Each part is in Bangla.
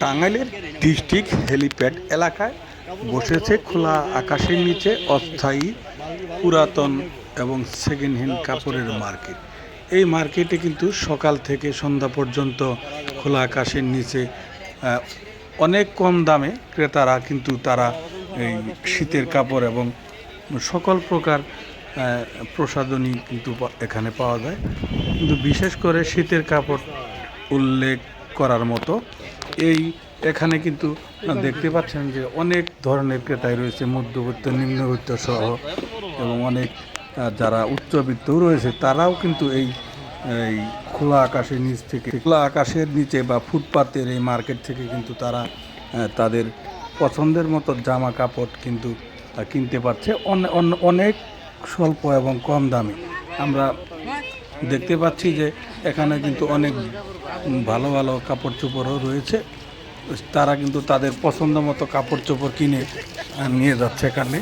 টাঙ্গাইলের ডিস্ট্রিক্ট হেলিপ্যাড এলাকায় বসেছে খোলা আকাশের নিচে অস্থায়ী পুরাতন এবং সেকেন্ড হ্যান্ড কাপড়ের মার্কেট। এই মার্কেটে কিন্তু সকাল থেকে সন্ধ্যা পর্যন্ত খোলা আকাশের নিচে অনেক কম দামে ক্রেতারা কিন্তু তারা এই শীতের কাপড় এবং সকল প্রকার প্রসাধনী কিন্তু এখানে পাওয়া যায়। কিন্তু বিশেষ করে শীতের কাপড় উল্লেখ করার মতো এই এখানে কিন্তু দেখতে পাচ্ছেন যে অনেক ধরনের ক্রেতাই রয়েছে, মধ্যবিত্ত, নিম্নবিত্ত সহ এবং অনেক যারা উচ্চবিত্তও রয়েছে, তারাও কিন্তু এই এই খোলা আকাশের নিচ থেকে, খোলা আকাশের নিচে বা ফুটপাতের এই মার্কেট থেকে কিন্তু তারা তাদের পছন্দের মতো জামা কাপড় কিন্তু কিনতে পারছে অনেক স্বল্প এবং কম দামে। আমরা দেখতে পাচ্ছি যে এখানে কিন্তু অনেক ভালো ভালো কাপড় চোপড়ও রয়েছে। তারা কিন্তু তাদের পছন্দ মতো কাপড় চোপড় কিনে নিয়ে যাচ্ছে এখানে।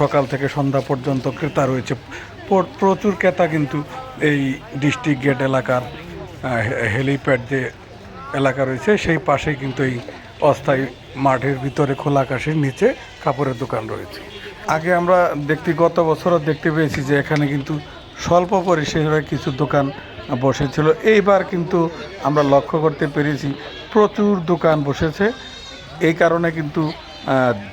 সকাল থেকে সন্ধ্যা পর্যন্ত ক্রেতা রয়েছে। প্রচুর ক্রেতা কিন্তু এই ডিস্ট্রিক্ট গেট এলাকার হেলিপ্যাড যে এলাকা রয়েছে, সেই পাশেই কিন্তু এই অস্থায়ী মাঠের ভিতরে খোলা আকাশের নিচে কাপড়ের দোকান রয়েছে। আগে আমরা দেখতে, গত বছরও দেখতে পেয়েছি যে এখানে কিন্তু স্বল্প পরিসরে কিছু দোকান বসেছিল। এইবার কিন্তু আমরা লক্ষ্য করতে পেরেছি, প্রচুর দোকান বসেছে। এই কারণে কিন্তু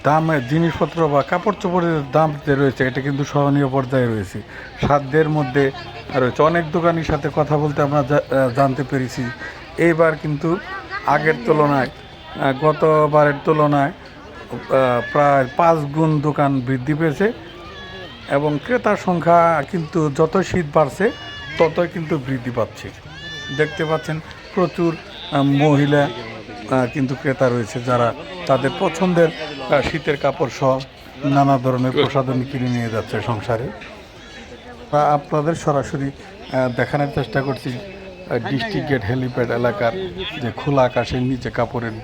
দামে, জিনিসপত্র বা কাপড় চোপড়ের দাম যে রয়েছে, এটা কিন্তু সহনীয় পর্যায়ে রয়েছে। সাধ্যের মধ্যে রয়েছে। অনেক দোকানির সাথে কথা বলতে আমরা জানতে পেরেছি। এইবার কিন্তু আগের তুলনায় গতবারের তুলনায় প্রায় পাঁচ গুণ দোকান বৃদ্ধি পেয়েছে। এবং ক্রেতার সংখ্যা কিন্তু যত শীত বাড়ছে, ততই কিন্তু বৃদ্ধি পাচ্ছে। দেখতে পাচ্ছেন, প্রচুর মহিলা কিন্তু ক্রেতা রয়েছে যারা তাদের পছন্দের শীতের কাপড় সহ নানা ধরনের প্রসাধনী কিনে নিয়ে যাচ্ছে সংসারে। আপনাদের সরাসরি দেখানোর চেষ্টা করছি ডিস্ট্রিক্ট গেট হেলিপ্যাড এলাকার যে খোলা আকাশের নিচে কাপড়ের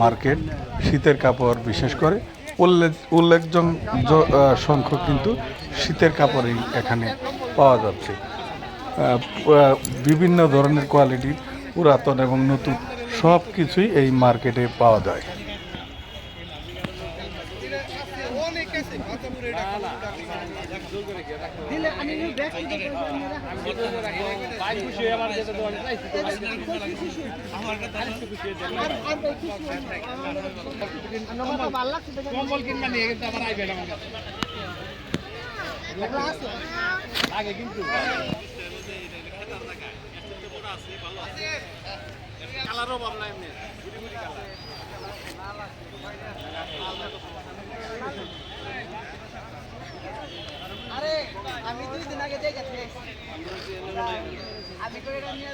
মার্কেট, শীতের কাপড় বিশেষ করে। উল্লেখ উল্লেখযোগ্য সংখ্যক কিন্তু শীতের কাপড়ই এখানে পাওয়া যাচ্ছে। বিভিন্ন ধরনের কোয়ালিটির পুরাতন এবং নতুন সব কিছুই এই মার্কেটে পাওয়া যায়। আগে কিন্তু কালারও পাব না এমনি আরে আমি দুই দিন আগে দেখে আমি করে নিয়ে